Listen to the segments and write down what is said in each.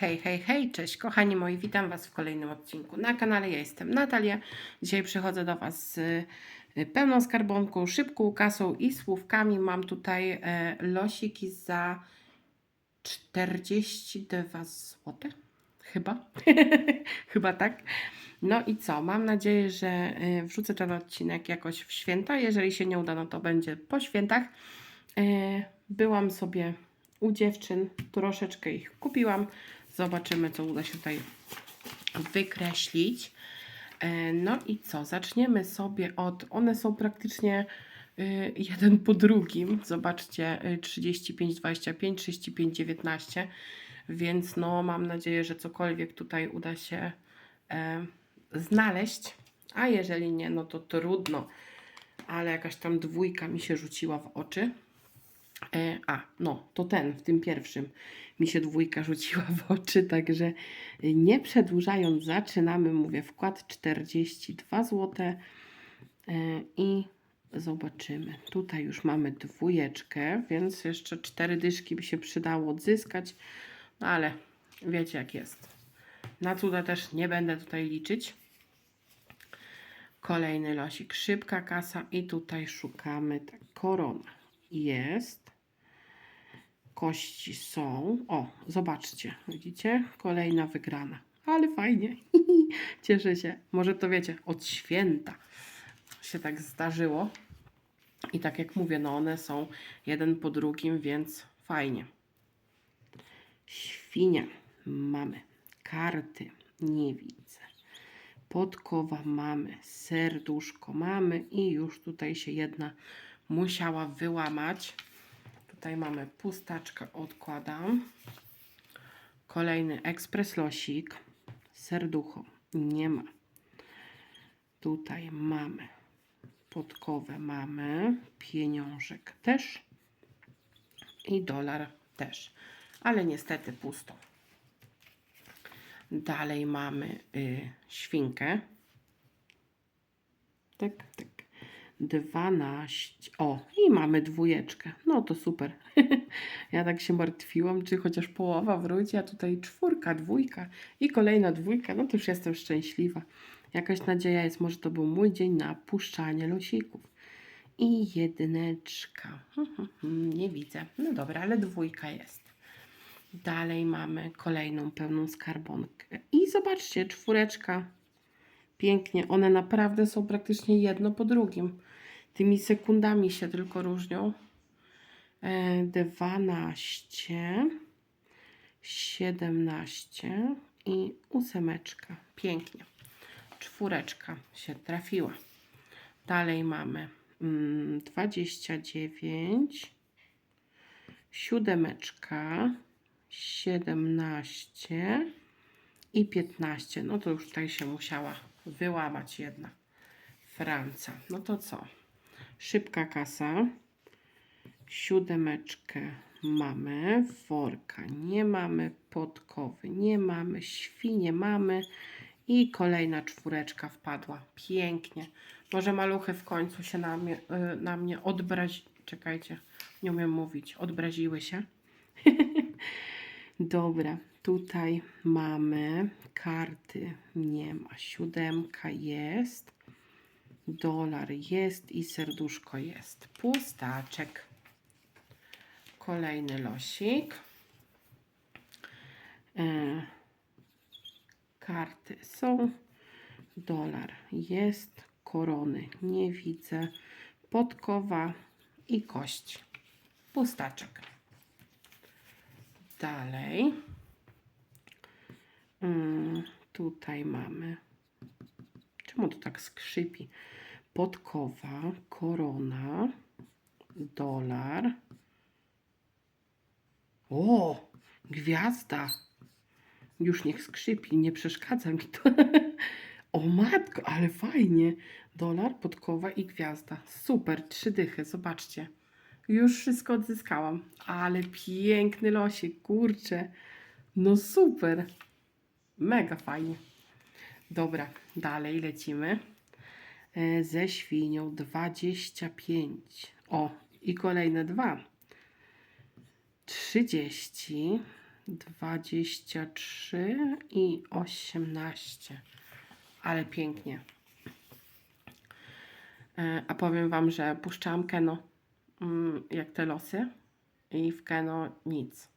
Hej, hej, hej, cześć kochani moi, witam Was w kolejnym odcinku na kanale. Ja jestem Natalia. Dzisiaj przychodzę do Was z y, pełną skarbonką, szybką kasą i słówkami. Mam tutaj e, losiki za 42 zł. Chyba. Chyba tak. No i co? Mam nadzieję, że y, wrzucę ten odcinek jakoś w święta. Jeżeli się nie uda, no to będzie po świętach. E, Byłam sobie u dziewczyn, troszeczkę ich kupiłam. Zobaczymy, co uda się tutaj wykreślić. E, No i co? Zaczniemy sobie od. One są praktycznie y, jeden po drugim. Zobaczcie, y, 35, 25, 35, 19. Więc no, mam nadzieję, że cokolwiek tutaj uda się e, znaleźć. A jeżeli nie, no to trudno. Ale jakaś tam dwójka mi się rzuciła w oczy. E, a, no, to ten, w tym pierwszym mi się dwójka rzuciła w oczy, także nie przedłużając, zaczynamy, mówię, wkład 42 zł e, i zobaczymy. Tutaj już mamy dwójeczkę, więc jeszcze cztery dyszki by się przydało odzyskać, no ale wiecie jak jest. Na cuda też nie będę tutaj liczyć. Kolejny losik, szybka kasa i tutaj szukamy tak, korona jest. Kości są. O, zobaczcie, widzicie? Kolejna wygrana. Ale fajnie. Cieszę się. Może to wiecie, od święta się tak zdarzyło. I tak jak mówię, no one są jeden po drugim, więc fajnie. Świnia mamy. Karty nie widzę. Podkowa mamy. Serduszko mamy. I już tutaj się jedna musiała wyłamać. Tutaj mamy pustaczkę, odkładam. Kolejny ekspres losik. Serducho nie ma. Tutaj mamy podkowę, mamy pieniążek też i dolar też, ale niestety pusto. Dalej mamy y, świnkę. Tak, tak. 12. O, i mamy dwójeczkę. No to super. ja tak się martwiłam, czy chociaż połowa wróci, a tutaj czwórka, dwójka i kolejna dwójka. No to już jestem szczęśliwa. Jakaś nadzieja jest, może to był mój dzień na puszczanie losików. I jedyneczka. Nie widzę. No dobra, ale dwójka jest. Dalej mamy kolejną pełną skarbonkę. I zobaczcie, czwóreczka. Pięknie. One naprawdę są praktycznie jedno po drugim. Tymi sekundami się tylko różnią. E, 12, 17 i ósemeczka. Pięknie. Czwóreczka się trafiła. Dalej mamy mm, 29, siódemeczka, 17 i 15. No to już tutaj się musiała wyłamać jedna franca. No to co? Szybka kasa. Siódemeczkę mamy. Worka nie mamy. Podkowy nie mamy. Świnie mamy. I kolejna czwóreczka wpadła. Pięknie. Może maluchy w końcu się na mnie, y, na mnie odbrazi... Czekajcie, nie umiem mówić. Odbraziły się. Dobra, tutaj mamy karty, nie ma, siódemka jest, dolar jest i serduszko jest. Pustaczek. Kolejny losik. E, karty są, dolar jest, korony nie widzę, podkowa i kość. Pustaczek. Dalej. Tutaj mamy. Czemu to tak skrzypi? Podkowa, korona, dolar. O, gwiazda. Już niech skrzypi, nie przeszkadza mi to. O matko, ale fajnie. Dolar, podkowa i gwiazda. Super, trzy dychy, zobaczcie. Już wszystko odzyskałam. Ale piękny losik, kurczę. No super. Mega fajnie. Dobra, dalej lecimy. E, Ze świnią 25. O, i kolejne dwa. 30, 23 i 18. Ale pięknie. E, A powiem Wam, że puszczałam Keno mm, jak te losy i w Keno nic.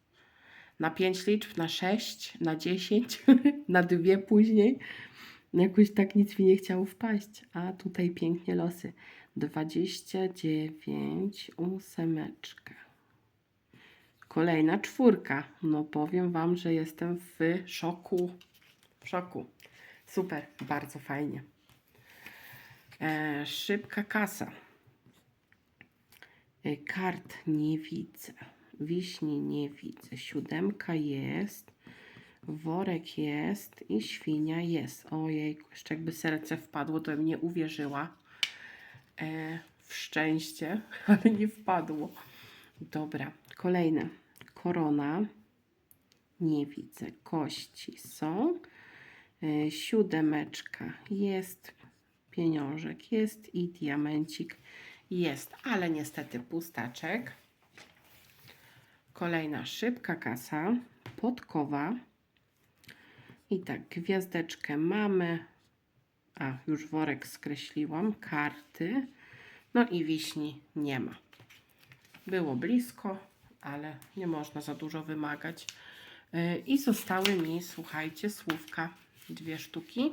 Na 5 liczb, na 6, na 10, na dwie później. Jakoś tak nic mi nie chciało wpaść. A tutaj pięknie losy. 29, ósemeczka. Kolejna czwórka. No powiem Wam, że jestem w szoku. W szoku. Super, bardzo fajnie. E, szybka kasa. E, kart nie widzę. Wiśni nie widzę. Siódemka jest. Worek jest i świnia jest. Ojej, jeszcze jakby serce wpadło, to bym nie uwierzyła e, w szczęście, ale nie wpadło. Dobra, kolejne. Korona. Nie widzę. Kości są. E, siódemeczka jest. Pieniążek jest i diamencik jest, ale niestety pustaczek. Kolejna szybka kasa. Podkowa. I tak, gwiazdeczkę mamy. A, już worek skreśliłam. Karty. No i wiśni nie ma. Było blisko, ale nie można za dużo wymagać. Yy, I zostały mi, słuchajcie, słówka. Dwie sztuki.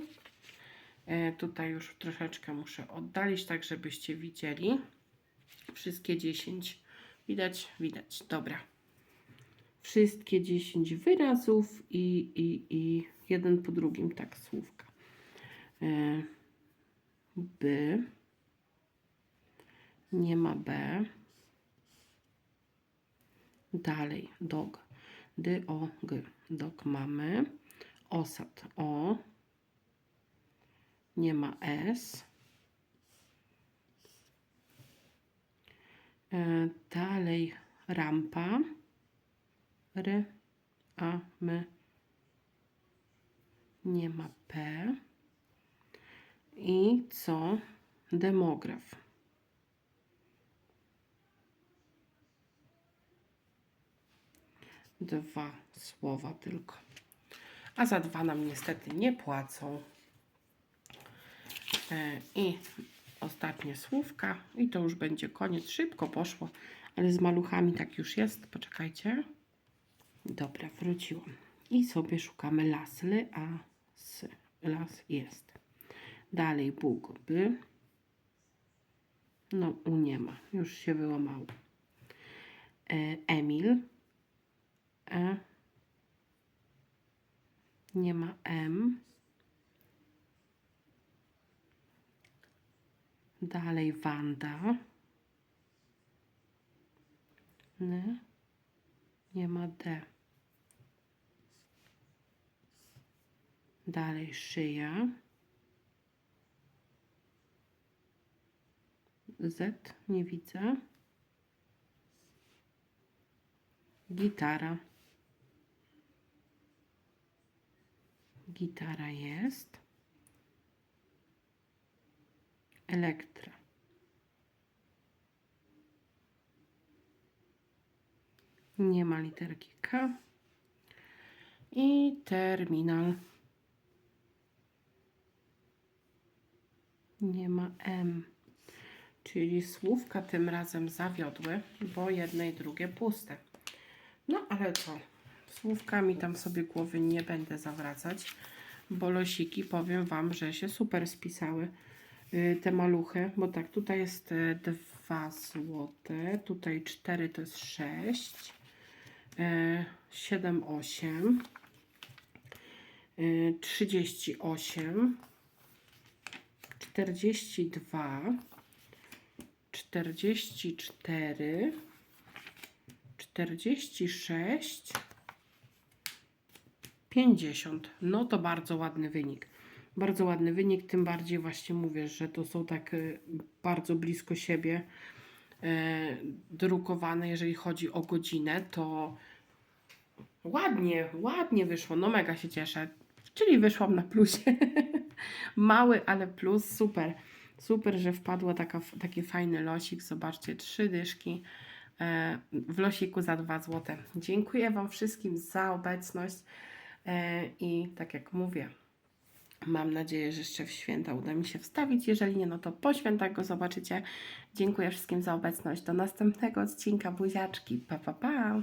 Yy, Tutaj już troszeczkę muszę oddalić, tak żebyście widzieli. Wszystkie 10. Widać? Widać. Dobra. Wszystkie 10 wyrazów i, i, i jeden po drugim, tak, słówka. Yy, B. Nie ma B. Dalej, dog. D, O, G. Dog mamy. Osad, O. Nie ma S. E, dalej, rampa. R, A, M. Nie ma P. I co? Demograf. Dwa słowa tylko. A za dwa nam niestety nie płacą. E, I ostatnie słówka. I to już będzie koniec. Szybko poszło, ale z maluchami tak już jest. Poczekajcie. Dobra, wróciłam. I sobie szukamy lasly, a s. Las jest. Dalej Bóg by. No, u nie ma. Już się wyłamało. E, Emil. E. Nie ma M. Dalej Wanda. N. Nie ma D. Dalej szyja. Z nie widzę. Gitara. Gitara jest. Elektra. Nie ma literki K. I terminal. Nie ma M. Czyli słówka tym razem zawiodły, bo jedne i drugie puste. No ale co? Słówkami tam sobie głowy nie będę zawracać, bo losiki powiem Wam, że się super spisały y, te maluchy, bo tak, tutaj jest 2 złote, tutaj 4 to jest 6, 7, 8, 38, 42, 44, 46, 50. No to bardzo ładny wynik. Bardzo ładny wynik, tym bardziej właśnie mówię, że to są tak y, bardzo blisko siebie e, drukowane, jeżeli chodzi o godzinę, to ładnie, ładnie wyszło. No mega się cieszę. Czyli wyszłam na plusie. Mały, ale plus, super. Super, że wpadła taka, taki fajny losik. Zobaczcie, trzy dyszki. e, w losiku za 2 zł. Dziękuję Wam wszystkim za obecność e, i tak jak mówię, mam nadzieję, że jeszcze w święta uda mi się wstawić. Jeżeli nie, no to po świętach go zobaczycie. Dziękuję wszystkim za obecność. Do następnego odcinka. Buziaczki. Pa, pa, pa.